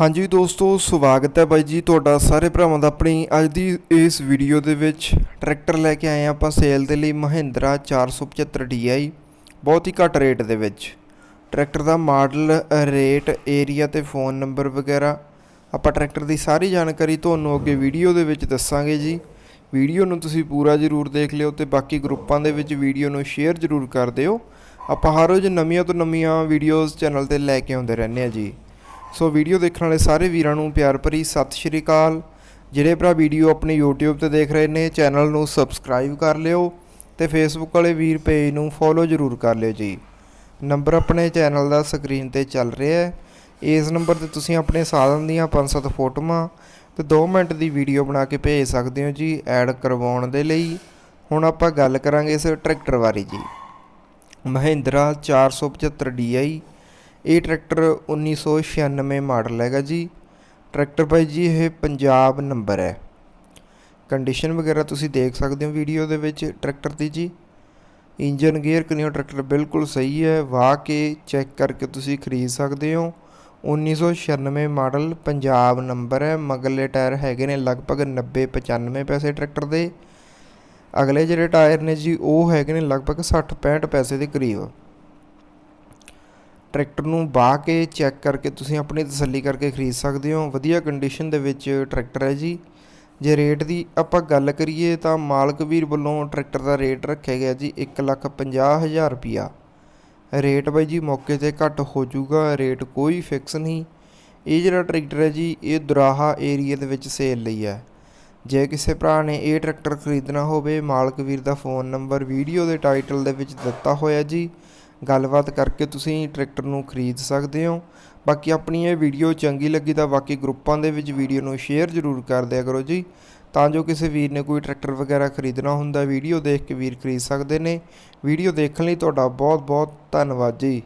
ਹਾਂਜੀ ਦੋਸਤੋ, ਸਵਾਗਤ ਹੈ ਬਾਈ ਜੀ ਤੁਹਾਡਾ ਸਾਰੇ ਭਰਾਵਾਂ ਦਾ ਆਪਣੀ ਅੱਜ ਦੀ ਇਸ ਵੀਡੀਓ ਦੇ ਵਿੱਚ। ਟਰੈਕਟਰ ਲੈ ਕੇ ਆਏ ਹਾਂ ਆਪਾਂ ਸੇਲ ਦੇ ਲਈ ਮਹਿੰਦਰਾ 475 DI ਬਹੁਤ ਹੀ ਘੱਟ ਰੇਟ ਦੇ ਵਿੱਚ। ਟਰੈਕਟਰ ਦਾ ਮਾਡਲ ਰੇਟ ਏਰੀਆ ਤੇ ਫੋਨ ਨੰਬਰ ਵਗੈਰਾ, ਆਪਾਂ ਟਰੈਕਟਰ ਦੀ ਸਾਰੀ ਜਾਣਕਾਰੀ ਤੁਹਾਨੂੰ ਅੱਗੇ ਵੀਡੀਓ ਦੇ ਵਿੱਚ ਦੱਸਾਂਗੇ ਜੀ। ਵੀਡੀਓ ਨੂੰ ਤੁਸੀਂ ਪੂਰਾ ਜ਼ਰੂਰ ਦੇਖ ਲਿਓ ਤੇ ਬਾਕੀ ਗਰੁੱਪਾਂ ਦੇ ਵਿੱਚ ਵੀਡੀਓ ਨੂੰ ਸ਼ੇਅਰ ਜ਼ਰੂਰ ਕਰ ਦਿਓ। ਆਪਾਂ ਹਰ ਰੋਜ਼ ਨਵੀਆਂ ਤੋਂ ਨਵੀਆਂ ਵੀਡੀਓਜ਼ ਚੈਨਲ ਤੇ ਲੈ ਕੇ ਆਉਂਦੇ ਰਹਿੰਦੇ ਆ ਜੀ। ਸੋ ਵੀਡੀਓ ਦੇਖਣ ਵਾਲੇ ਸਾਰੇ ਵੀਰਾਂ ਨੂੰ ਪਿਆਰ ਭਰੀ ਸਤਿ ਸ਼੍ਰੀ ਅਕਾਲ। ਜਿਹੜੇ ਭਰਾ ਵੀਡੀਓ ਆਪਣੀ YouTube ਤੇ ਦੇਖ ਰਹੇ ਨੇ, ਚੈਨਲ ਨੂੰ ਸਬਸਕ੍ਰਾਈਬ ਕਰ ਲਿਓ ਤੇ Facebook ਵਾਲੇ ਵੀਰ ਪੇਜ ਨੂੰ ਫੋਲੋ ਜ਼ਰੂਰ ਕਰ ਲਿਓ ਜੀ। ਨੰਬਰ ਆਪਣੇ ਚੈਨਲ ਦਾ ਸਕਰੀਨ ਤੇ ਚੱਲ ਰਿਹਾ ਹੈ। ਇਸ ਨੰਬਰ ਤੇ ਤੁਸੀਂ ਆਪਣੇ ਸਾਧਨ ਦੀਆਂ 5-7 ਫੋਟੋਆਂ ਤੇ 2 ਮਿੰਟ ਦੀ ਵੀਡੀਓ ਬਣਾ ਕੇ ਭੇਜ ਸਕਦੇ ਹੋ ਜੀ ਐਡ ਕਰਵਾਉਣ ਦੇ ਲਈ। ਹੁਣ ਆਪਾਂ ਗੱਲ ਕਰਾਂਗੇ ਇਸ ਟਰੈਕਟਰ ਬਾਰੇ ਜੀ। ਮਹਿੰਦਰਾ 475 DI ਇਹ ਟਰੈਕਟਰ 1996 ਮਾਡਲ ਹੈਗਾ ਜੀ। ਟਰੈਕਟਰ ਭਾਈ ਜੀ, ਇਹ ਪੰਜਾਬ ਨੰਬਰ ਹੈ। ਕੰਡੀਸ਼ਨ ਵਗੈਰਾ ਤੁਸੀਂ ਦੇਖ ਸਕਦੇ ਹੋ ਵੀਡੀਓ ਦੇ ਵਿੱਚ ਟਰੈਕਟਰ ਦੀ ਜੀ। ਇੰਜਨ ਗੇਅਰ ਕਨੀਓ ਟਰੈਕਟਰ ਬਿਲਕੁਲ ਸਹੀ ਹੈ। ਵਾਹ ਕੇ ਚੈੱਕ ਕਰਕੇ ਤੁਸੀਂ ਖਰੀਦ ਸਕਦੇ ਹੋ। 1996 ਮਾਡਲ ਪੰਜਾਬ ਨੰਬਰ ਹੈ। ਮਗਲੇ ਟਾਇਰ ਹੈਗੇ ਨੇ ਲਗਭਗ 90 95 ਪੈਸੇ ਟਰੈਕਟਰ ਦੇ। ਅਗਲੇ ਜਿਹੜੇ ਟਾਇਰ ਨੇ ਜੀ, ਉਹ ਹੈਗੇ ਨੇ ਲਗਭਗ 60 65 ਪੈਸੇ ਦੇ ਕਰੀਬ। ਟਰੈਕਟਰ ਨੂੰ ਬਾਹ ਕੇ ਚੈੱਕ ਕਰਕੇ ਤੁਸੀਂ ਆਪਣੀ ਤਸੱਲੀ ਕਰਕੇ ਖਰੀਦ ਸਕਦੇ ਹੋ। ਵਧੀਆ ਕੰਡੀਸ਼ਨ ਦੇ ਵਿੱਚ ਟਰੈਕਟਰ ਹੈ ਜੀ। ਜੇ ਰੇਟ ਦੀ ਆਪਾਂ ਗੱਲ ਕਰੀਏ ਤਾਂ ਮਾਲਕ ਵੀਰ ਵੱਲੋਂ ਟਰੈਕਟਰ ਦਾ ਰੇਟ ਰੱਖਿਆ ਗਿਆ ਜੀ 150000 ਰੁਪਿਆ ਰੇਟ ਬਾਈ ਜੀ ਮੌਕੇ ਤੇ ਘੱਟ ਹੋ ਜਾਊਗਾ, ਰੇਟ ਕੋਈ ਫਿਕਸ ਨਹੀਂ। ਇਹ ਜਿਹੜਾ ਟਰੈਕਟਰ ਹੈ ਜੀ, ਇਹ ਦੁਰਾਹਾ ਏਰੀਆ ਦੇ ਵਿੱਚ ਸੇਲ ਲਈ ਹੈ। ਜੇ ਕਿਸੇ ਭਰਾ ਨੇ ਇਹ ਟਰੈਕਟਰ ਖਰੀਦਣਾ ਹੋਵੇ, ਮਾਲਕ ਵੀਰ ਦਾ ਫੋਨ ਨੰਬਰ ਵੀਡੀਓ ਦੇ ਟਾਈਟਲ ਦੇ ਵਿੱਚ ਦਿੱਤਾ ਹੋਇਆ ਜੀ। ਗੱਲਬਾਤ ਕਰਕੇ ਤੁਸੀਂ ਟਰੈਕਟਰ ਨੂੰ ਖਰੀਦ ਸਕਦੇ ਹੋ। ਬਾਕੀ ਆਪਣੀ ਇਹ ਵੀਡੀਓ ਚੰਗੀ ਲੱਗੀ ਤਾਂ ਬਾਕੀ ਗਰੁੱਪਾਂ ਦੇ ਵਿੱਚ ਵੀਡੀਓ ਨੂੰ ਸ਼ੇਅਰ ਜ਼ਰੂਰ ਕਰ ਦਿਆ ਕਰੋ ਜੀ। ਤਾਂ ਜੋ ਕਿਸੇ ਵੀਰ ਨੇ ਕੋਈ ਟਰੈਕਟਰ ਵਗੈਰਾ ਖਰੀਦਣਾ ਹੁੰਦਾ, ਵੀਡੀਓ ਦੇਖ ਕੇ ਵੀਰ ਖਰੀਦ ਸਕਦੇ ਨੇ। ਵੀਡੀਓ ਦੇਖਣ ਲਈ ਤੁਹਾਡਾ ਬਹੁਤ ਬਹੁਤ ਧੰਨਵਾਦ ਜੀ।